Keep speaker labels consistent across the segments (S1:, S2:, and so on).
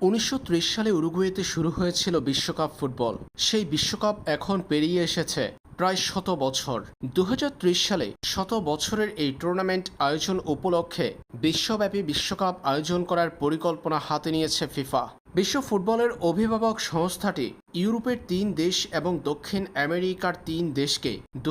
S1: উনিশশো ত্রিশ সালে উরুগুয়েতে শুরু হয়েছিল বিশ্বকাপ ফুটবল। সেই বিশ্বকাপ এখন পেরিয়ে এসেছে প্রায় শত বছর। দু হাজার ত্রিশ সালে শত বছরের এই টুর্নামেন্ট আয়োজন উপলক্ষে বিশ্বব্যাপী বিশ্বকাপ আয়োজন করার পরিকল্পনা হাতে নিয়েছে ফিফা। বিশ্ব ফুটবলের অভিভাবক সংস্থাটি ইউরোপের তিন দেশ এবং দক্ষিণ আমেরিকার তিন দেশকে দু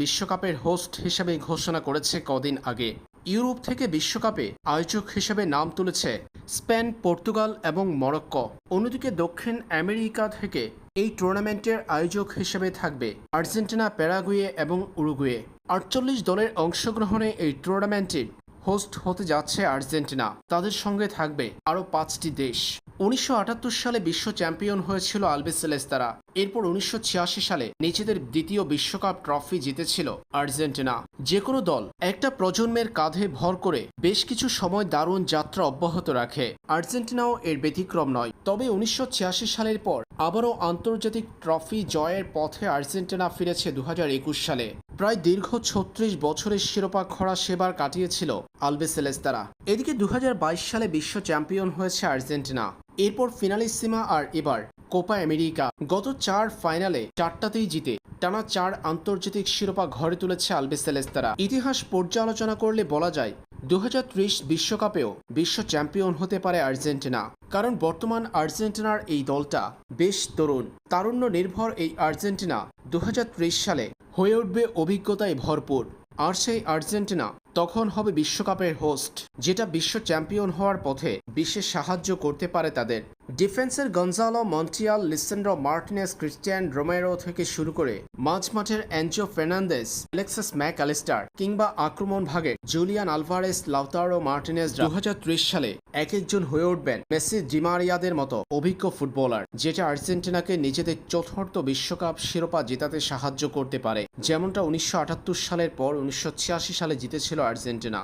S1: বিশ্বকাপের হোস্ট হিসেবে ঘোষণা করেছে কদিন আগে। ইউরোপ থেকে বিশ্বকাপে আয়োজক হিসেবে নাম তুলেছে স্পেন, পর্তুগাল এবং মরক্কো। অন্যদিকে দক্ষিণ আমেরিকা থেকে এই টুর্নামেন্টের আয়োজক হিসেবে থাকবে আর্জেন্টিনা, প্যারাগুয়ে এবং উরুগুয়ে। আটচল্লিশ দলের অংশগ্রহণে এই টুর্নামেন্টের হোস্ট হতে যাচ্ছে আর্জেন্টিনা। তাদের সঙ্গে থাকবে আরও পাঁচটি দেশ। উনিশশো আটাত্তর সালে বিশ্ব চ্যাম্পিয়ন হয়েছিল আলবিসেলেস্তারা। এরপর উনিশশো ছিয়াশি সালে নিজেদের দ্বিতীয় বিশ্বকাপ ট্রফি জিতেছিল আর্জেন্টিনা। যে কোনো দল একটা প্রজন্মের কাঁধে ভর করে বেশ কিছু সময় দারুণ যাত্রা অব্যাহত রাখে। আর্জেন্টিনাও এর ব্যতিক্রম নয়। তবে উনিশশো ছিয়াশি সালের পর আবারও আন্তর্জাতিক ট্রফি জয়ের পথে আর্জেন্টিনা ফিরেছে দু হাজার একুশ সালে। প্রায় দীর্ঘ ছত্রিশ বছরের শিরোপা খরা সেবার কাটিয়েছিল আলবেসেলেস্তারা। এদিকে দু হাজার বাইশ সালে বিশ্ব চ্যাম্পিয়ন হয়েছে আর্জেন্টিনা। এরপর ফিনালিসিমা আর এবার কোপা আমেরিকা গত চার ফাইনালে চারটাতেই জিতে টানা চার আন্তর্জাতিক শিরোপা ঘরে তুলেছে আলবেসেলেস্তারা ইতিহাস পর্যালোচনা করলে বলা যায় দু বিশ্বকাপেও বিশ্ব চ্যাম্পিয়ন হতে পারে আর্জেন্টিনা। কারণ বর্তমান আর্জেন্টিনার এই দলটা বেশ তরুণ। তারুণ্য নির্ভর এই আর্জেন্টিনা দু হাজার ত্রিশ সালে হয়ে উঠবে অভিজ্ঞতায় ভরপুর। আর সেই আর্জেন্টিনা তখন হবে বিশ্বকাপের হোস্ট যেটা বিশ্ব চ্যাম্পিয়ন হওয়ার পথে বিশেষ সাহায্য করতে পারে তাদের। ডিফেন্সের Gonzalo Montiel Lisandro Martinez, Cristian Romero থেকে শুরু করে মাঝমাঠের Enzo Fernandez, Alexis Mac Allister কিংবা আক্রমণ ভাগের জুলিয়ান আলভারেস, লাউতারো মার্টিনেস দু হাজার ত্রিশ সালে এক একজন হয়ে উঠবেন মেসি জিমারিয়াদের মতো অভিজ্ঞ ফুটবলার, যেটা আর্জেন্টিনাকে নিজেদের চতুর্থ বিশ্বকাপ শিরোপা জেতাতে সাহায্য করতে পারে। যেমনটা উনিশশো আটাত্তর সালের পর উনিশশো ছিয়াশি সালে জিতেছিল আর্জেন্টিনা।